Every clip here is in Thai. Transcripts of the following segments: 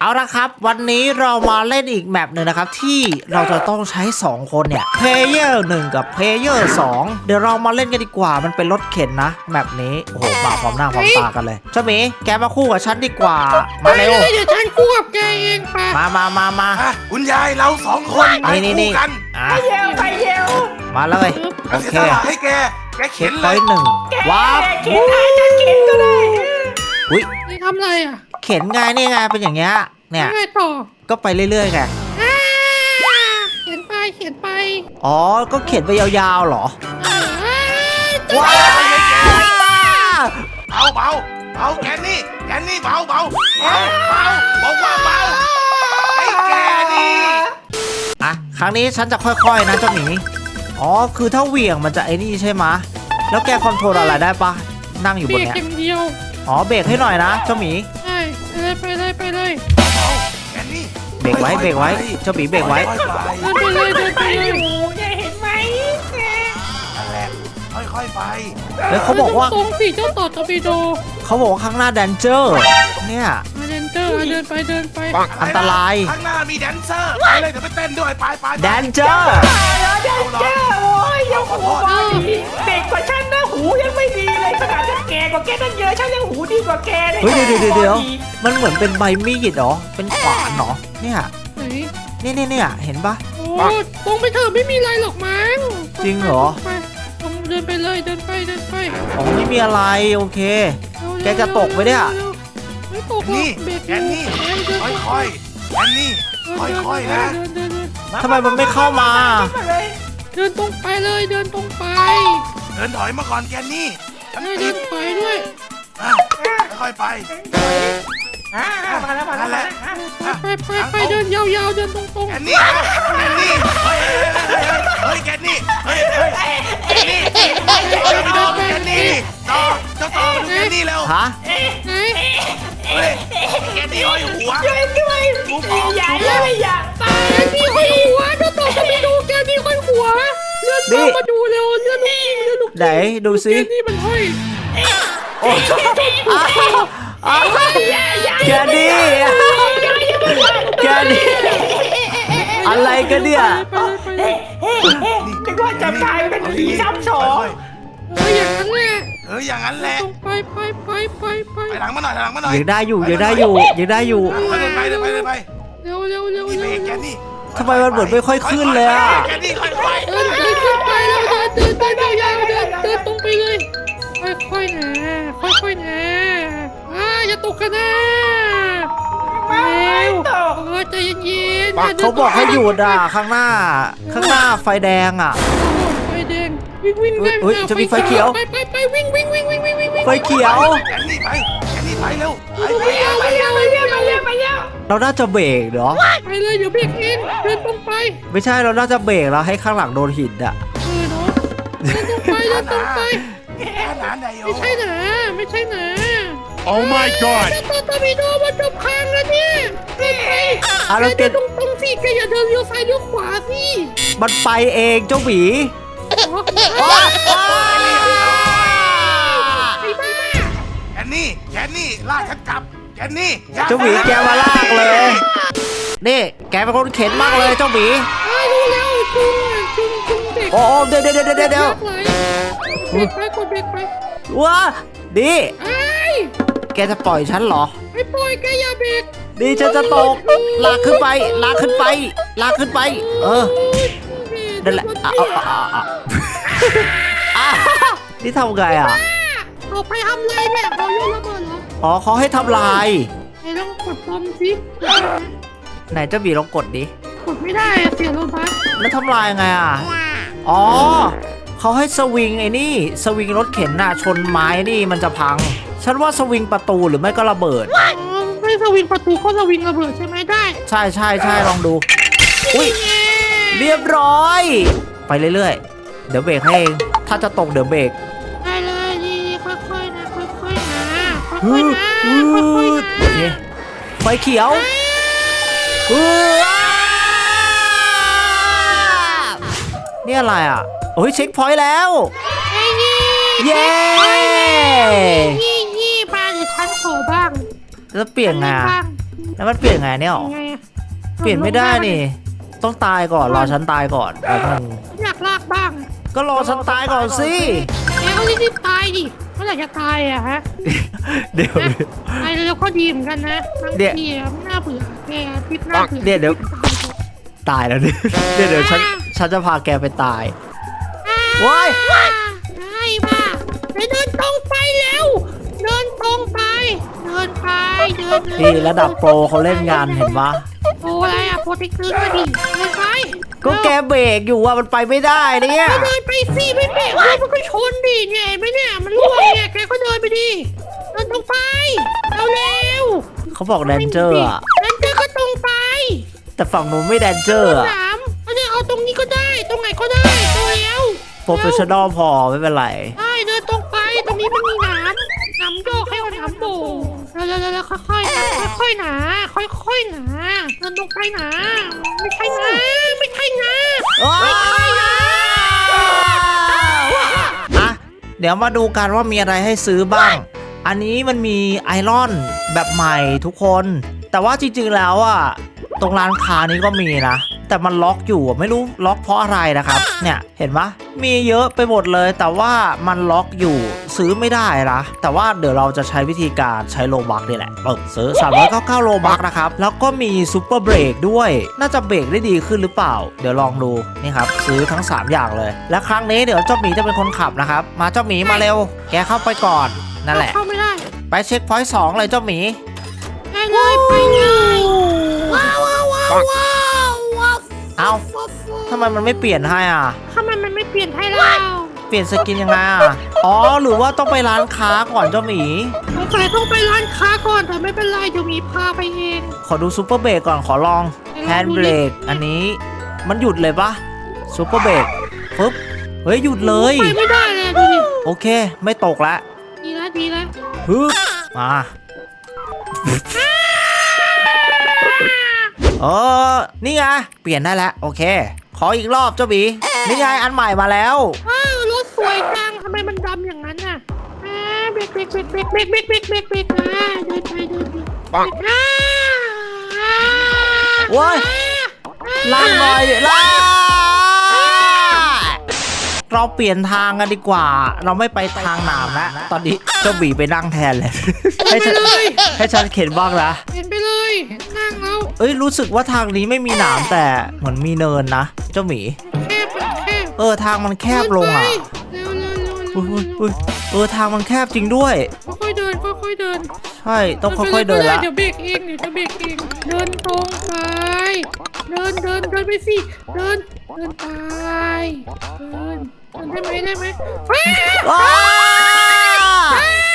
เอาละครับ วันนี้เรามาเล่นอีกแมปหนึ่งนะครับ ที่เราจะต้องใช้ 2 คนเนี่ยเพลเยอร์หนึ่งกับเพลเยอร์สองเดี๋ยวเรามาเล่นกันดีกว่ามันเป็นรถเข็นนะแมปนี้ โอ้โหมาพร้อมหน้าพร้อมตากันเลยเจ้าหมีแกมาคู่กับฉันดีกว่า มาเร็วไปลยเดี๋ยวฉันคู่กับแกเองไปมามามามา อะคุณยายเราสองคนไปนี่นี่ คู่นี่กันอะไปเยวไปเยวมาเลยโอเราเคเสียสละให้แก แกเข็เข็นนร้เลอยยหนึ่งว้าวเข็นได้ฉันเข็นก็ได้อุ้ยนี่ทำอะไรอะ เข็นไงนี่ไงเป็นอย่างเงี้ยเนี่ยทำไงต่อก็ไปเรื่อยๆไงอ่าเขียนไปเขียนไปอ๋อก็เข็นไปยาวๆเหรออ่าว้าวเบาเบาเบาแกนี่แกนี่เบาเบาเบาเบาบอกว่าเบาไอ้แกนี่อะครั้งนี้ฉันจะค่อยๆนะเจ้าหมีอ๋อคือถ้าเหวี่ยงมันจะไอ้นี่ใช่ไหมะแล้วแกคอนโทรลอะไรได้ปะนั่งอยู่เบบรนกเนี้ยอย่างเดียวอ๋อเบรกให้หน่อยนะเจ้าหมี ไปเลยไปเลยเบาแกนี่เบรกไว้เบรกไว้เจ้าหมีเบรกไว้เดินไปเลยเดินไปเลอยยู่แกเห็นไหมนั่นแหละค่อยๆไปแล้วเขาบอกว่าตรงๆสิเจ้าต่อตอร์ปิโดเขาบอกว่าข้างหน้าแดนเจอร์เนี่ยมาเดนเจอร์เดินไปเดินไปอันตรายข้างหน้ามีแดนเซอร์ไปเลยเดี๋ยวไปเต้นด้วยไปไปไปแดนเจอร์แล้วเจ้าเจ้าโอ้ยยังหูเด็กกว่าฉันนะหูยังไม่ดีเลยขนาดฉัน แก่กว่าแกตั้งเยอะฉันยังหูดีกว่าแกเลยเฮ้ยเดี๋ยวเดี๋ยวเดี๋ยวมันเหมือนเป็นใบมีดเหรอ เป็นขวานเหรอ เนี่ยไหนเนี่ยเนี่ยเนี่ยเห็นปะ โอ้ตรงไปเถอะไม่มีอะไรหรอกมั้งจริงเหรอไปตรงเดินไปเลยเดินไปเดินไปอ๋อไม่มีอะไรโอเคแกจะตกไหมเนี่ยไม่ตกหรอกนี่เบรกแกนี่ เดินค่อยๆแกนี่ ค่อยๆนะเดินเดินเดินทำไมมันไม่เข้ามามาเลยเดินตรงไปเลยเดินตรงไป เดินถอยมาก่อนแกนี่ ฉันเดิตินดไปด้วย อะค่อยๆไป อ่ามาแล้วมาแล้วมาแล้วไปไปไปเดินยาวๆเดินตรงแกนี่แกนี่ เฮ้ยเฮ้ยแกนี่เฮ้ยเฮ้ยแกนี่เฮ้ยต่อแกนี่ต่อเจ้าต่อมาดูแกนี่เร็วฮะๆไหนเฮ้ยแกนี่ห้อยหัว ช่วยด้วยอย่าเลยอย่าตายแกนี่ค่อยหัวเจ้าต่อจะไปดูแกนี่ค่อยหัวเลื่อนนี่ตามมาดูเร็วเลื่อนลูกจริงเลื่อนลูก ไหนดูแกสินี่มันห้อยอ้าวอ้าวแกนี่แกนี่อะไรกันเนี่ยไปเลยไปเลยเฮ้เฮ้นึกว่าจะกลายเป็นผีซ้ำสองเอออย่างนั้นแหละเอออย่างนั้นแหละตรงไปไปไปไปไปไปหลังมาหน่อยหลังมาหน่อยยังได้อยู่ยังได้อยู่ยังได้อยู่ไปเลยไปเลยไปเลยไปเร็วเร็วเร็วนี่เบรเร็วกแกนี่ทำไมมันเหมือนไม่ค่อยขึ้นเลยอะแกนี่ค่อยๆเดินเดินขึ้นไปแล้วเดินเดินเดินยาวๆเดิน เดินตรงไปเลย ค่อยๆนะค่อยๆนะอ่าอย่าตกกันนะเร็วเออใจเย็นๆอย่ดินเขาบอกให้หยุดอะข้างหน้า ข้างหน้าไฟแดงอะ ไฟแดงวิ่งวิ่งเฮ้ยเฮ้ยจะมีไฟเขียว ไปไปไปวิ่งวิ่งวิ่งวิ่งวิ่งวิ่งวิ่งไฟเขียวแกนี่ไปแกนี่ไปเร็วไปไปไปเร็วไปไปเร็เร็ววไปไปเร็เร็ววไปเร็วไปเร็วเราน่าจะเบรกเหรอ ไปเลยเดี๋ยวเบรกเองเดินตรงไปไม่ใช่เราน่าจะเบรกแล้วให้ข้างหลังโดนหินอะ เออเนาะเดินตรงไปเดินตรงไป แกหนาไหนโยไม่ใช่นะไม่ใช่นะ Oh my god! ตอตอร์ปิโดมันจบคางแล้วเนี่ยเดินไปอะแล้วแก เดินตรงตรงๆสิแกอย่าเดินเลี้ยวซ้ายเลี้ยวขวาสิมันไปเองเจ้าหมีอ๋อไอ้บ้าแกนี่แกนี่ลากฉันกลับแกนี่เจ้าหมีแกมาลากเลย นี่แกเป็นคนเข็นมากเลยเจ้าหมีไอ้รู้แล้วจุงอะจุงจุงเด็กโอ้โอ้เดี๋ยวเดี๋ยวเดี๋ยวเดี๋ยวเดี๋ยวเบรกไปกดเบรกไปว้าดีไอ้แกจะปล่อยฉันเหรอ ไม่ปล่อยแกอย่าเบรกดีฉันจะตก ลากขึ้นไป ลากขึ้นไป ลากขึ้นไป เออนั่นแหละอะอะอะอะอะอะนี่ทำไงอะ เอาไปทำอะไรเนี่ยเขาโยนระเบิดเหรออ๋อเขาให้ทำลายไอ้ต้องกดปอมสิไหนเจ้าหมีลองกดดิ กดไม่ได้อะเสียโลบัสแล้วทำลายไงอะ อ๋อ เขาให้สวิงไอ้นี่ สวิงรถเข็นน่ะชนไม้นี่มันจะพัง ฉันว่าสวิงประตูหรือไม่ก็ระเบิดอ๋อไม่สวิงประตูก็สวิงระเบิดใช่ไหมได้ใช่ใช่ใช่ลองดู อุ้ยเรียบร้อย ไปเรื่อยๆ เดี๋ยวเบรกให้เอง ถ้าจะตกเดี๋ยวเบรกได้เลยดีค่อยๆนะค่อยๆนะค่ฮึอยดๆนะฮึค่อยดๆโอนะเคไฟเขียวฮึด นี่อะไรอะโอ้ยเช็คพอยต์แล้วไอ้ยี่เย้ยี่ยี่บ้างเดี๋ยวฉันขอบ้างแล้วเปลี่ยนไงบ้าอะงแล้วมันเปลี่ยนไงเนี่ยหรอยังไงอะเปลี่ยนไม่ได้นี่ ต้องตายก่อนรอฉันตายก่อนแป๊บนึงอยากลากบ้างก็รอฉันตายก่อนสิแกก็รีบๆตายดิเมื่อไหร่จะตายอะฮะ เดี๋ยวตายแล้วก็ดีเหมือนกันนะบางเดี๋ยวทีอะน่าเบื่อแกทิพน่าเบื่อเดี๋ยวเดี๋ยว ตายแล้วดิเดี๋ยวเดี๋ยวฉัน ฉันจะพาแกไปตาย ว้ายใช่ป่ะไปเดินตรงไปแล้ว เดินตรงไป เดินไป เดินเลยนี่ระดับโปรเขาเล่นงานเห็นปะโอ้อะไรอะโปรเทคเตอร์ก็ดีเดินไปก็แกเบรกอยู่ว่ามันไปไม่ได้เนี่ยเดินไปสิไม่เบรกเลยมันก็ชนดิเนี่ยเห็นไหมเนี่ยมันรั่วเนี่ยแกก็เดินไปดิ เดินตรงไปเร็วเร็วเขาบอกแดนเจอร์อะเดินเจอก็ตรงไปแต่ฝั่งนู้นไม่แดนเจอร์อะสาม เอาเนี่ยเอาตรงนี้ก็ได้ตรงไหนก็ได้ตัวเร็วโปรเฟชชั่นอลพอไม่เป็นไรใช่เดินตรงไปตรงนี้มันมีหนามหนามโยกให้เอาหนามโบกเร็วๆๆๆค่อยๆนะค่อยๆหนาค่อยๆหนาเดินตรงไปหนาไม่ใช่นะไม่ใช่นะไม่ใช่นะอะเดี๋ยวมาดูกันว่ามีอะไรให้ซื้อบ้าง อันนี้มันมีไอรอนแบบใหม่ทุกคน แต่ว่าจริงๆแล้วอะ ตรงร้านค้านี้ก็มีนะ แต่มันล็อกอยู่อะไม่รู้ล็อกเพราะอะไรนะครับ เนี่ยเห็นปะมีเยอะไปหมดเลย แต่ว่ามันล็อกอยู่ซื้อไม่ได้นะแต่ว่าเดี๋ยวเราจะใช้วิธีการใช้โลบักนี่แหละเปิดซื้อ399โลบักนะครับ แล้วก็มีซูเปอร์เบรกด้วย น่าจะเบรกได้ดีขึ้นหรือเปล่า เดี๋ยวลองดูนี่ครับ ซื้อทั้ง 3 อย่างเลย และครั้งนี้เดี๋ยวเจ้าหมีจะเป็นคนขับนะครับ มาเจ้าหมีมาเร็ว แกเข้าไปก่อนนั่นแหละ เข้าไม่ได้ ไปเช็คพอยต์สองเลยเจ้าหมีไปเลยไปเลย มมันไม่เปลี่ยนให้อะ ทำไมมันไม่เปลี่ยนให้เราเปลี่ยนสกินยังไงอะ อ๋อ หรือว่าต้องไปร้านค้าก่อนเจ้าหมี สงสัยต้องไปร้านค้าก่อนแต่ไม่เป็นไรเดี๋ยวมีพาไปเอง ขอดูซูเปอร์เบรกก่อนขอลองไหนลองดูดิแฮนด์เบรกอันนี้มันหยุดเลยปะซูเปอร์เบรกปึ๊บ เฮ้ยหยุดเลย ไปไม่ได้เลยดูดิโอเค ไม่ตกละดีแล้วดีแล้วฮึบมาเออนี่ไงเปลี่ยนได้แล้วโอเค ขออีกรอบเจ้าหมีนี่ไงอันใหม่มาแล้วว้าวรถสวยจังทำไมมันดำอย่างนั้นน่ะอ่าเบรกเบรกเบรกเบรกเบรกเบรกเบรกเบรกเบรกอ่าเดินไปเดินไปอ่าอ่าโว้ยล่างหน่อยล่างเราเปลี่ยนทางกันดีกว่า เราไม่ไปทางหนามแล้วตอนนี้เจ้าหมีไปนั่งแทนเลย ให้ฉันให้ฉันเข็นบ้างนะเห็นไปเลยนั่งแล้ว เอ้ยรู้สึกว่าทางนี้ไม่มีหนามแต่เหมือนมีเนินนะ เจ้าหมี แคบมันแคบเออทางมันแคบลงอะเร็วเร็วเร็วเร็อุ้วยอุ้ยอุ้ยเออทางมันแคบจริงด้วย ค่อยๆเดินค่อยๆเดินใช่ต้องค่อยๆเดินละเดี๋ยวเบรกเองเดี๋ยวจะเบรกเองเดินตรงไป เดินเดินเดินไปสิ เดินเดินไปเดินเดินได้ไหมได้ไหมว้าวว้าตกเลย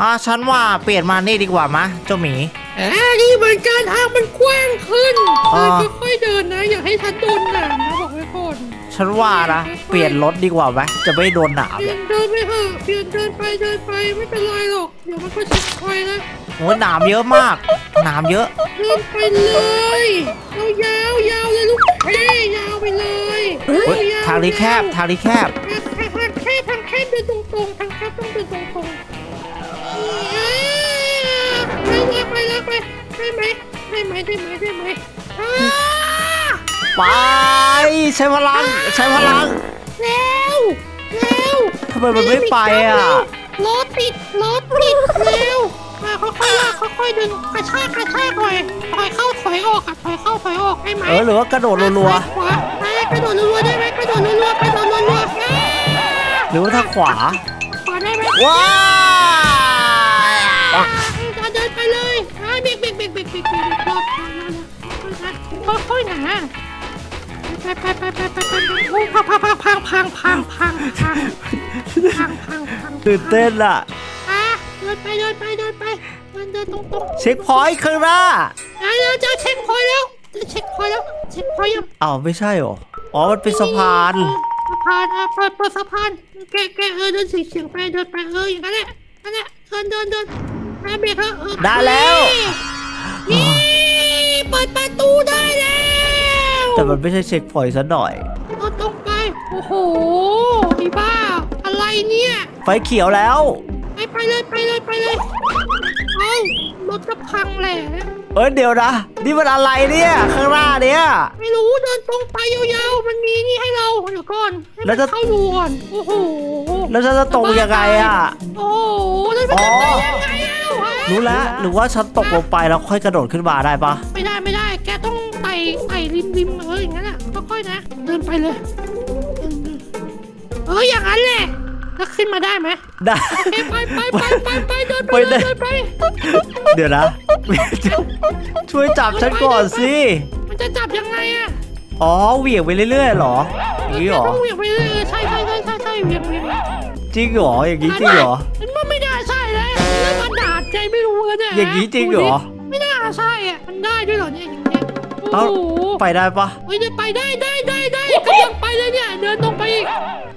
อะฉันว่าเปลี่ยนมานี่ดีกว่ามะเจ้าหมี อ่าดีเหมือนกันทางมันกว้างขึ้นอ่าเดินค่อยๆเดินนะ อย่าให้ฉันโดนหนามนะบอกไว้ก่อนฉันว่านะเปลี่ยนรถดีกว่าไหมจะไม่โดนหนามเปลี่ยนเดินไปเถอะเปลี่ยนเดินไปเดินไปไม่เป็นไรหรอก เดี๋ยวมันก็ชิดคอยนะโอ้ยหนามเยอะมาก หนามเยอะ เดินไปเลยเอายาวยาวเลยลูกเฮ้ยยาวไปเลยเฮ้ยยวทางนี้แคบยาวทางนี้แคบทางแคบทางแคบเดินตรงๆทางแคบต้องเดินตรงๆอ่า ไปเลยไปเลยไปได้ไหมได้ไหมได้ไหมได้ไหมอ่าไปใช้พลังใช้พลังเร็วเร็วทำไมมันไม่ไปอะรถติดรถติดเร็วมาค่อยๆลากค่อยๆดึงกระชากกระชากหน่อยถอยเข้าถอยออกอะถอยเข้าถอยออกได้ไหมเออหรือว่ากระโดดรัวซ้ายขวาอ่ากระโดดรัวๆได้ไหมกระโดดรัวๆกระโดดรัวๆอ่าๆหรือว่าทางขวาขวาได้ไหมว้า จะเดินไปเลยอ่าเบรกเบรกเบรกเบรกเบรกเบรกรอบทางแล้วนะค่อยๆนะไปไปไปไปไปไปโอ้พังพังพังพังพังพังพังพังพังพังพังตื่นเต้นอะอะเดินไปเดินไปเดินไปเดินเดินตรงตรงเช็คพอยต์ข้างหน้าอะเราจะเช็คพอยต์แล้วจะเช็คพอยต์แล้วเช็คพอยต์ยังอ้าวไม่ใช่หรออ๋อมันเป็นสะพานสะพานอะเปิดเปิดสะพานแกแกเออเดินเฉียงไปเดินไปเอออย่างนั้นแหละนั่นแหละเดินเดินเดิน อะเบรกเถอะเออได้แล้ว นี่เปิดประตูได้แล้วแต่มันไม่ใช่เช็คพอยต์ซะหน่อยเราตรงไป โอ้โหไอ้บ้า อะไรเนี่ย ไฟเขียวแล้ว ไปไปเลยไปเลยไปเลยเอารรถจะพังแหละเอ้ยเดี๋ยวนะ นี่มันอะไรเนี่ย ข้างหน้าเนี่ยไม่รู้เดินตรงไปยาวๆ มันมีนี่ให้เราเดี๋ยวก่อนให้แล้มัวนจะเข้าดูก่อนโอ้โหแล้วฉันจะตกยังไงอะ โอ้โหแล้วมันจะไปยังไงอะวะ รู้แล้วหรือว่าฉันตกลงไปแล้วค่อยกระโดดขึ้นมาได้ปะไม่ได้ไม่ได้ แกต้องไต่ไต่ริมริมเอออย่างนั้นอะค่อยๆนะ เดินไปเลยเดินๆเอออย่างนั้นแหละแล้วขึ้นมาได้ไหมได้โอเคไปไปไปไปไปเดินไปไปได้เดินไปเดี๋ยวนะ ช่วยจับฉันก่อนสิ มันจะจับยังไงอะอ๋อเหวี่ยงไปเรื่อยๆเหรออย่างนี้เหรอแกต้องเหวี่ยงไปเลยใช่ใช่ใช่ใช่ใช่เหวี่ยงเหวี่ยงจริงเหรออย่างนี้จริงเหรอมัน อย่างนี้จริงเหรอ ไม่น่าใช่อะมันได้ด้วยเหรอเนี่ยอย่างเงี้ยโอ้เอ้าโหไปได้ปะเฮ้ยเดินไปได้ได้ได้ได้กำลังไปเลยเนี่ยเดินตรงไปอีก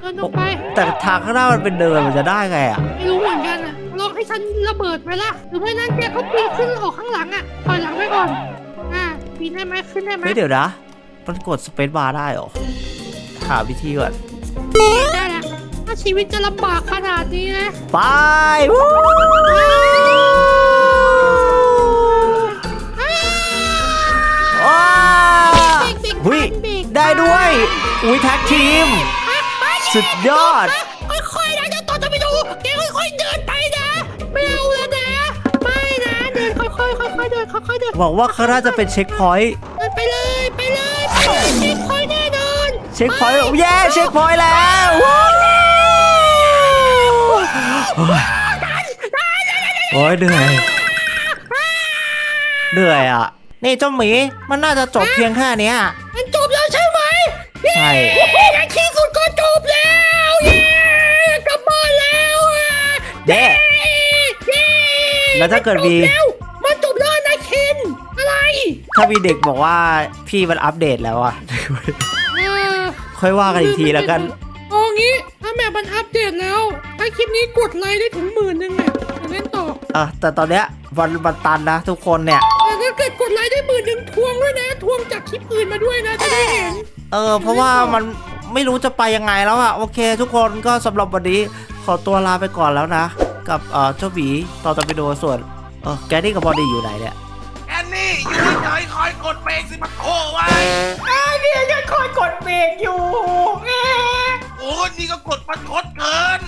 เดินตรงไป แต่ทางข้างหน้ามันเป็นเดินมันจะได้ไงอะ ไม่รู้เหมือนกันอะลองให้ฉันระเบิดไหมล่ะหรือไม่นั้นแกก็ปีนขึ้นออกข้างหลังอะถอยหลังไปก่อนอ่าปีนได้ไหมขึ้นได้ไหมเฮ้ยเดี๋ยวนะ มันกดสเปซบาร์ได้เหรอ หาวิธีก่อน ได้แล้วถ้าชีวิตจะลำบากขนาดนี้นะไปวู้ว้าว หุยได้ด้วย อุ้ยแท็กทีม สุดยอด ค่อยๆนะเจ้าต่อจะไปดูแกค่อยๆเดินไปนะ ไม่เอาแล้วนะ ไม่นะเดินค่อยๆค่อยๆเดินค่อยๆเดินหวังว่าข้างหน้าจะเป็นเช็คพอยต์ เดินไปเลยไปเลยไปเลยเช็คพอยต์แน่นอนเช็คพอยต์เย้เช็คพอยต์แล้ววู้โอ้ยเหนื่อย เหนื่อยอะ นี่เจ้าหมีมันน่าจะจบเพียงแค่เนี้ยมันจบแล้วใช่ไหมใช่ในที่สุดก็จบแล้วเย้กลับบ้านแล้วอะเด้เย้แล้วถ้าเกิดมีจบแล้วมันจบแล้วนะเคนอะไร ถ้ามีเด็กบอกว่าพี่มันอัปเดตแล้วอะเออค่อยว่ากันอีกทีแล้วกันเอางี้ถ้าแมปมันอัปเดตแล้ว ถ้าคลิปนี้กดไลค์ได้ถึงหมื่นหนึงเนี่ยจะเล่นต่ออะแต่ตอนเนี้ยวันวันตันนะทุกคนเนี่ย วยนะทวงจากคลิปอื่นมาด้วยนะจะได้เห็น เออ เพราะว่ามันไม่รู้จะไปยังไงแล้วอะโอเค ทุกคนก็สำหรับวันนี้ขอตัวลาไปก่อนแล้วนะ กับเอ่อเจ้าหวีต่อตะไปโดส่วนเออแกนี่กับบอดี้อยู่ไหนเนี่ยแอนนี่อยู่เฉยๆคอยกดเบรกสิมาโคไว้อ่าเนี่ยยังคอยกดเบรกอยู่แหมโอ้นี่ก็กดประชดเกิน